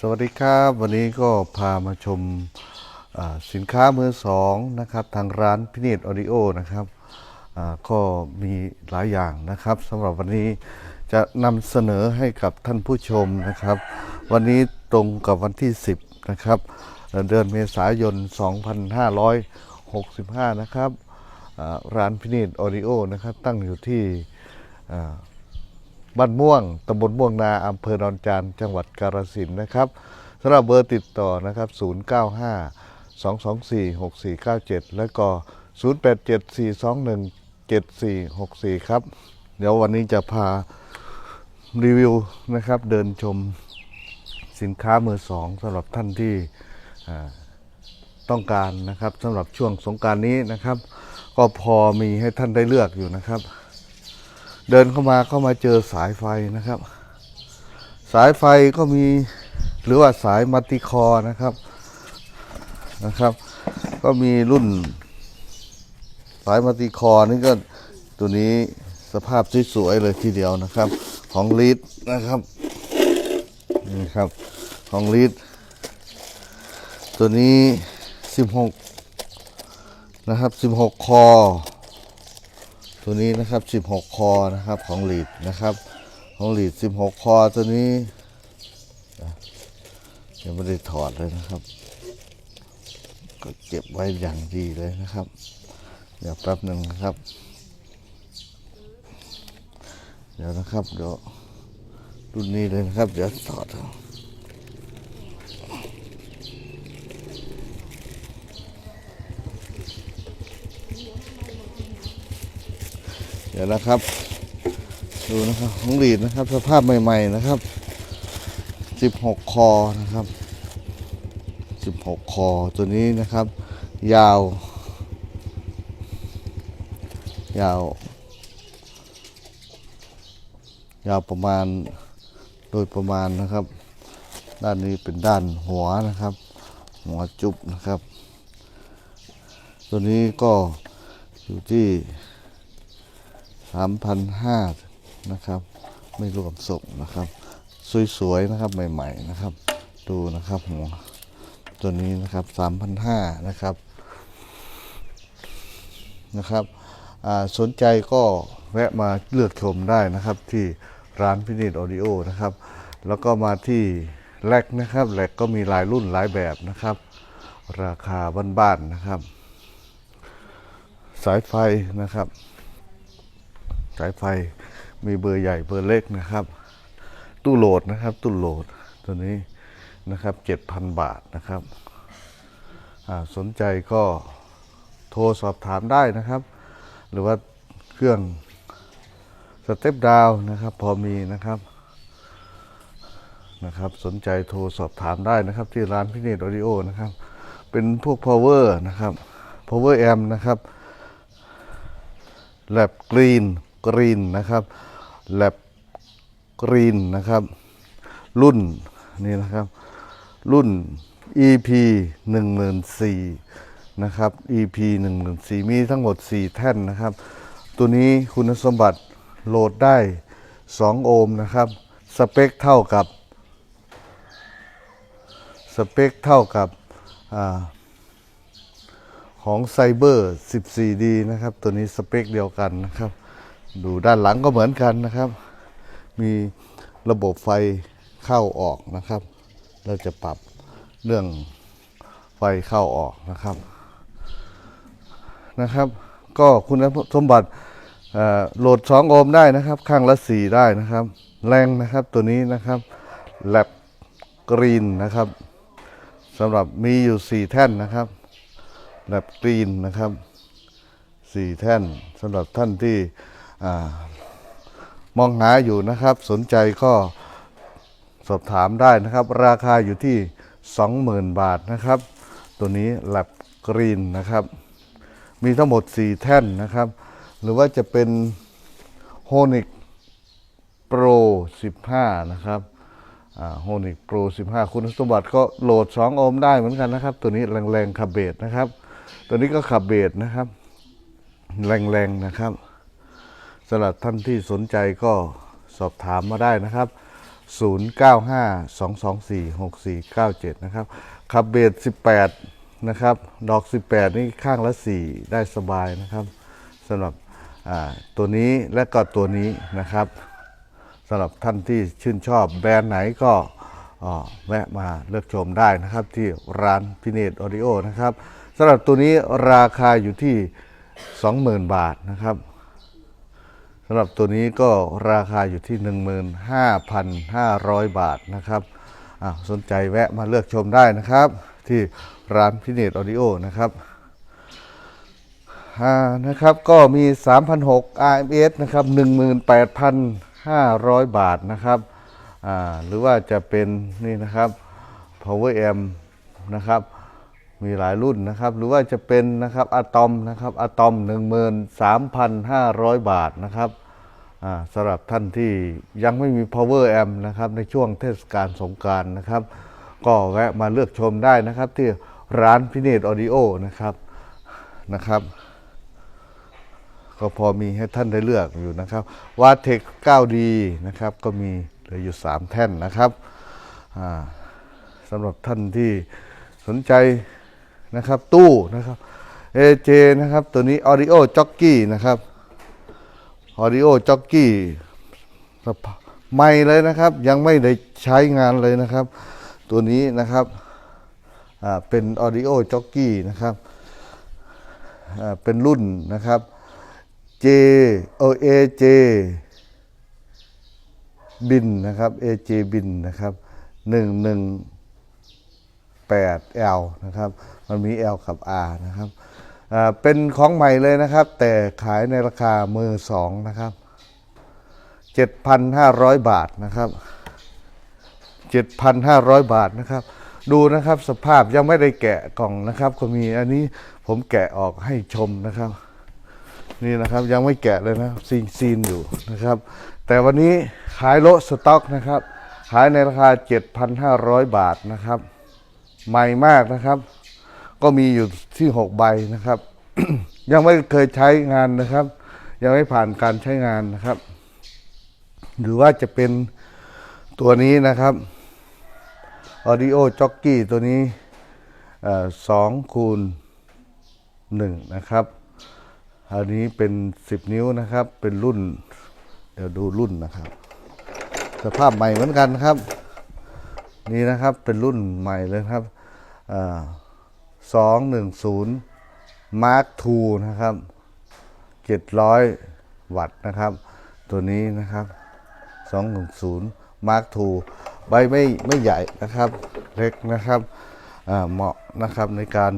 สวัสดีครับ วันนี้ก็พามาชมสินค้ามือสองนะครับ ทางร้านพินิจออดิโอนะครับก็มีหลายอย่างนะครับสำหรับวันนี้จะนำเสนอให้กับท่านผู้ชมนะครับ วันนี้ตรงกับวันที่ 10 นะครับ เดือนเมษายน 2565 นะครับอ่าร้านพินิจออดิโอนะครับ ตั้งอยู่ที่ บ้านม่วงตำบลม่วงนาอำเภอดอนจานจังหวัดกาฬสินธุ์นะครับสำหรับเบอร์ติดต่อนะครับ 095 224 6497 แล้วก็ 087 421 7464 ครับ เดี๋ยววันนี้จะพารีวิวนะครับ เดินชมสินค้ามือสองสำหรับท่านที่ต้องการนะครับสำหรับช่วงสงการนี้นะครับ ก็พอมีให้ท่านได้เลือกอยู่นะครับ เดินเข้ามาก็มาเจอสายไฟนะครับ สายไฟก็มีหรือว่าสายมัลติคอนะครับนะครับ ก็มีรุ่น สายมัลติคอนี่ก็ตัวนี้สภาพสวยๆเลยทีเดียวนะครับ ของลีดนะครับนี่ครับของลีดตัวนี้ 16 นะครับ 16 คอ ตัวนี้นะครับ 16 คอนะครับของหลีดนะครับ ของหลีด 16 คอตัวนี้ยังไม่ได้ถอดเลยนะครับ ก็เก็บไว้อย่างดีเลยนะครับเดี๋ยวแป๊บหนึ่งนะครับ เดี๋ยวนะครับเดี๋ยวรุ่นนี้เลยนะครับ เดี๋ยวถอดเอา ดี๋ยวนะครับ ดูนะครับของลีดนะครับ สภาพใหม่ ๆนะครับ16คอนะครับ16คอตัวนี้นะครับ ยาว ยาว ยาวประมาณโดยประมาณนะครับ ด้านนี้เป็นด้านหัวนะครับ หัวจุบนะครับ ตัวนี้ก็อยู่ที่ 3,500นะครับ ไม่รวมส่งนะครับ สวยๆนะครับใหม่ๆนะครับ ดูนะครับหัวตัวนี้นะครับ3,500นะครับนะครับสนใจก็แวะมาเลือกชมได้นะครับที่ร้านพินิจออดิโอนะครับ แล้วก็มาที่แลกนะครับแลกก็มีหลายรุ่นหลายแบบนะครับ ราคาบ้านๆนะครับ สายไฟนะครับ สายไฟมีเบอร์ใหญ่เบอร์เล็กนะครับ ตู้โหลดนะครับ ตู้โหลดตัวนี้นะครับ7,000บาทนะครับสนใจก็โทรสอบถามได้นะครับ หรือว่าเครื่องสเต็ปดาวนะครับ พอมีนะครับนะครับ สนใจโทรสอบถามได้นะครับ ที่ร้านพิเนตออดิโอนะครับ เป็นพวก power นะครับ power amp นะครับแลบกรีน กรีนนะครับแลบกรีนนะครับ รุ่นนี่นะครับ รุ่น EP 1 4นะครับ EP 1 4มีทั้งหมด 4 แท่นนะครับ ตัวนี้คุณสมบัติโหลดได้ 2 โอห์มนะครับ สเปคเท่ากับ สเปคเท่ากับอของไซเบอร์ 14D นะครับ ตัวนี้สเปคเดียวกันนะครับ ดูด้านหลังก็เหมือนกันนะครับ มีระบบไฟเข้าออกนะครับ เราจะปรับเรื่องไฟเข้าออกนะครับนะครับ ก็คุณสมบัติโหลด 2 โอห์มได้นะครับ ข้างละ 4 ได้นะครับ แรงนะครับตัวนี้นะครับแลบกรีนนะครับสำหรับมีอยู่ 4 แท่นนะครับแบบกรีนนะครับสี่แท่นสำหรับท่านที่ มองหาอยู่นะครับ สนใจก็สอบถามได้นะครับ ราคาอยู่ที่ 20,000 บาทนะครับ ตัวนี้แลบกรีนนะครับ มีทั้งหมด 4 แท่นนะครับ หรือว่าจะเป็นโฮนิกโปร15 นะครับโฮนิกโปร15 คุณสมบัติก็โหลด 2 โอห์มได้เหมือนกันนะครับ ตัวนี้แรงๆขับเบสนะครับ ตัวนี้ก็ขับเบสนะครับ แรงๆนะครับ สำหรับท่านที่สนใจก็สอบถามมาได้นะครับ 0952246497 นะครับ ขับเบส18 นะครับ ดอก 18 นี่ข้างละ 4 ได้สบายนะครับสำหรับตัวนี้และก็ตัวนี้นะครับสำหรับท่านที่ชื่นชอบแบรนด์ไหนก็แวะมาเลือกชมได้นะครับ ที่ร้านพิเนตออดิโอนะครับสำหรับตัวนี้ราคาอยู่ที่ 20,000 บาทนะครับ สำหรับตัวนี้ก็ราคาอยู่ที่ 15,500 บาทนะครับอะสนใจแวะมาเลือกชมได้นะครับ ที่ร้านพิเนตออดิโอนะครับอ่านะครับก็มี 3,600 RMS นะครับ 18,500 บาทนะครับอ่าหรือว่าจะเป็นนี่นะครับ Power Amp นะครับ มีหลายรุ่นนะครับ หรือว่าจะเป็นนะครับอะตอมนะครับอะตอม 13,500 บาทนะครับสำหรับท่านที่ยังไม่มี power amp นะครับในช่วงเทศกาลสงกรารนะครับ ก็แวะมาเลือกชมได้นะครับ ที่ร้านพิเนตออดิโอนะครับนะครับ ก็พอมีให้ท่านได้เลือกอยู่นะครับวาเทค 9D นะครับ ก็มีเหลืออยู่ 3 แท่นนะครับสำหรับท่านที่สนใจ นะครับ ตู้นะครับ AJ นะครับ ตัวนี้ Audio Jockey นะครับ Audio Jockey ใหม่เลยนะครับ ยังไม่ได้ใช้งานเลยนะครับ ตัวนี้นะครับเป็น Audio Jockey นะครับเป็นรุ่นนะครับ J O A J บินนะครับ AJ บินนะครับ 11 8 L นะครับ มันมี L กับ R นะครับเป็นของใหม่เลยนะครับ แต่ขายในราคามือสองนะครับ 7,500 บาทนะครับ 7,500 บาทนะครับ ดูนะครับสภาพยังไม่ได้แกะกล่องนะครับ ก็มีอันนี้ผมแกะออกให้ชมนะครับ นี่นะครับยังไม่แกะเลยนะซีนซีนอยู่นะครับ แต่วันนี้ขายโลสต็อกนะครับ ขายในราคา 7,500 บาทนะครับ ใหม่มากนะครับ ก็มีอยู่ที่6ใบนะครับ ยังไม่เคยใช้งานนะครับ ยังไม่ผ่านการใช้งานนะครับ หรือว่าจะเป็นตัวนี้นะครับ Audio Jockey ตัวนี้สองคูณหนึ่งนะครับ อันนี้เป็น 10 นิ้วนะครับ เป็นรุ่น เดี๋ยวดูรุ่นนะครับ สภาพใหม่เหมือนกันครับ นี่นะครับ เป็นรุ่นใหม่เลยครับ สองหนึ่งศูนย์มาร์คทูนะครับเจ็ดร้อยวัตต์นะครับ ตัวนี้นะครับสองหนึ่งศูนย์มาร์คทูใบไม่ไม่ใหญ่นะครับ เล็กนะครับเหมาะนะครับในการ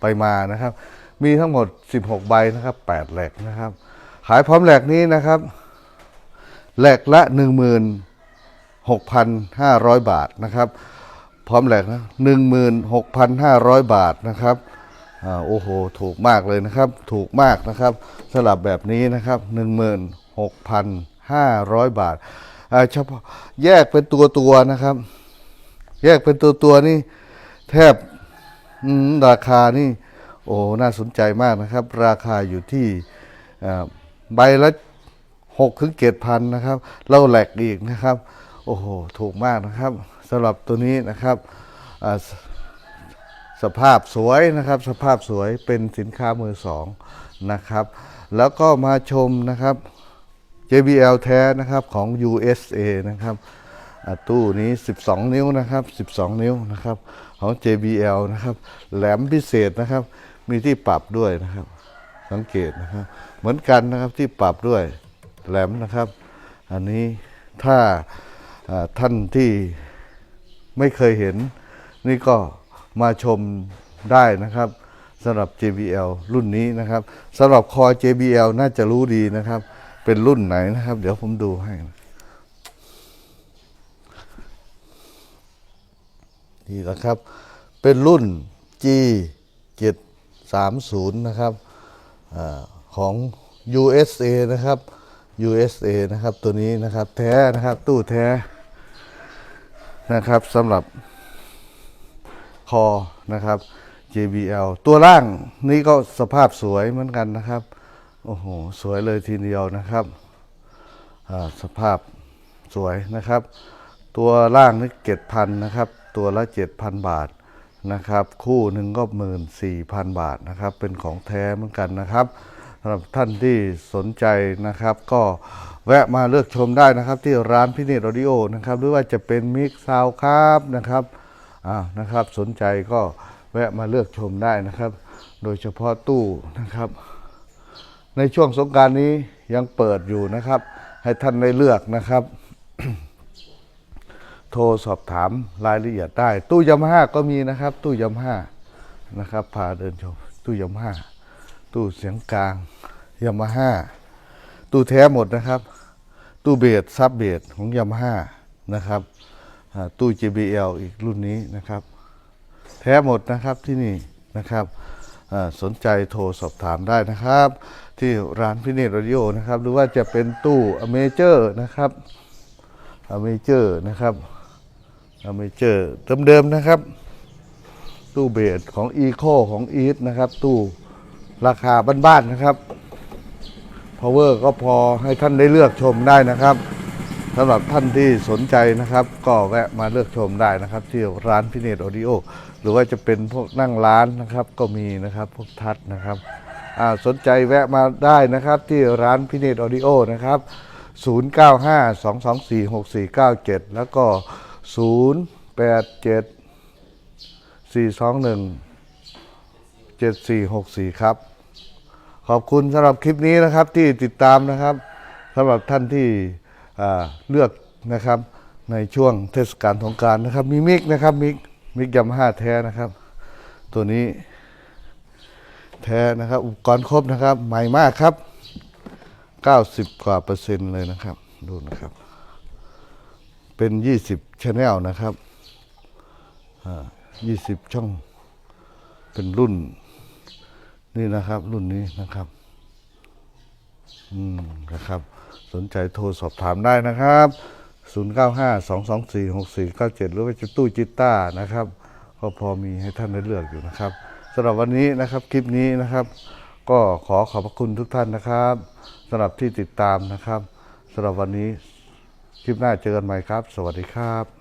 ไปมานะครับ มีทั้งหมด 16 ใบนะครับ8แหลกนะครับ ขายพร้อมแหลกนี้นะครับแหลกละ 16,500 บาทนะครับ พร้อมแหลกนะ16,500บาทนะครับอ่าโอ้โห ถูกมากเลยนะครับ ถูกมากนะครับสลับแบบนี้นะครับ16,500บาทอ่าเฉพาะแยกเป็นตัวตัวนะครับ แยกเป็นตัวตัวนี่แทบราคานี่ โอ้น่าสนใจมากนะครับ ราคาอยู่ที่อ่าใบละหกถึงเจ็ดพันนะครับ เราแหลกอีกนะครับ โอ้โห ถูกมากนะครับ สำหรับตัวนี้นะครับสสภาพสวยนะครับ สภาพสวยเป็นสินค้ามือสองนะครับ แล้วก็มาชมนะครับ JBL แท้นะครับของ USA นะครับตู้นี้ 12 นิ้วนะครับ 12 นิ้วนะครับของ JBL นะครับ แหลมพิเศษนะครับ มีที่ปรับด้วยนะครับ สังเกตนะครับ เหมือนกันนะครับที่ปรับด้วยแหลมนะครับ อันนี้ถ้าท่านที่ ไม่เคยเห็น นี่ก็มาชมได้นะครับสำหรับ JBL รุ่นนี้นะครับสำหรับคอ JBL น่าจะรู้ดีนะครับ เป็นรุ่นไหนนะครับ เดี๋ยวผมดูให้นี่นะครับ เป็นรุ่น G 7 3 0นะครับอของ USA นะครับ USA นะครับตัวนี้นะครับ แท้นะครับ ตู้แท้ นะครับสำหรับคอนะครับ JBL ตัวล่างนี่ก็สภาพสวยเหมือนกันนะครับ โอ้โห สวยเลยทีเดียวนะครับ สภาพสวยนะครับ ตัวล่างนี่เจ็ดพันนะครับ ตัวละเจ็ดพันบาทนะครับ คู่หนึ่งก็หมื่นสี่พันบาทนะครับ เป็นของแท้เหมือนกันนะครับ สำหรับท่านที่สนใจนะครับ ก็แวะมาเลือกชมได้นะครับ ที่ร้านพินิจออดิโอนะครับ หรือว่าจะเป็นมิกซาวครับนะครับอ่านะครับ สนใจก็แวะมาเลือกชมได้นะครับ โดยเฉพาะตู้นะครับ ในช่วงสงการนี้ยังเปิดอยู่นะครับ ให้ท่านได้เลือกนะครับโทรสอบถามรายละเอียดได้ ตู้ยามาฮ่าก็มีนะครับ ตู้ยามาฮ่านะครับพาเดินชมตู้ยามาฮ่า ตู้เสียงกลางยามาฮ่าตู้แท้หมดนะครับ ตู้เบสซับเบสของยามาฮ่านะครับตู้ JBL อีกรุ่นนี้นะครับ แท้หมดนะครับที่นี่นะครับสนใจโทรสอบถามได้นะครับ ที่ร้านพิเนตรดิโอนะครับ หรือว่าจะเป็นตู้อเมเจอร์นะครับอเมเจอร์นะครับอเมเจอร์เดิมๆนะครับ ตู้เบสของอีโคของอีทนะครับ ตู้ ราคาบ้านๆนะครับ power ก็พอให้ท่านได้เลือกชมได้นะครับสำหรับท่านที่สนใจนะครับ ก็แวะมาเลือกชมได้นะครับ ที่ร้านพิเนตออดิโอหรือว่าจะเป็นพวกนั่งร้านนะครับ ก็มีนะครับพวกทัดนะครับสนใจแวะมาได้นะครับ ที่ร้านพิเนตออดิโอนะครับ 0952246497 แล้วก็ 0874217464 ครับ ขอบคุณสำหรับคลิปนี้นะครับที่ติดตามนะครับสำหรับท่านที่เลือกนะครับในช่วงเทศกาลสงการนะครับ มีมิกนะครับมิกมิกยามาฮ่าแท้นะครับ ตัวนี้ แท้นะครับ อุปกรณ์ครบนะครับ ใหม่มากครับ 90 กว่าเปอร์เซ็นต์เลยนะครับ ดูนะครับ เป็น 20ชแนลนะครับอ่า20 ช่องเป็นรุ่น นี่นะครับ รุ่นนี้นะครับ อืมนะครับ สนใจโทรสอบถามได้นะครับ 0952246497 หรือว่าจะตู้จิต้านะครับ ก็พอมีให้ท่านได้เลือกอยู่นะครับสำหรับวันนี้นะครับคลิปนี้นะครับ ก็ขอขอบพระคุณทุกท่านนะครับสำหรับที่ติดตามนะครับสำหรับวันนี้คลิปหน้าเจอกันใหม่ครับ สวัสดีครับ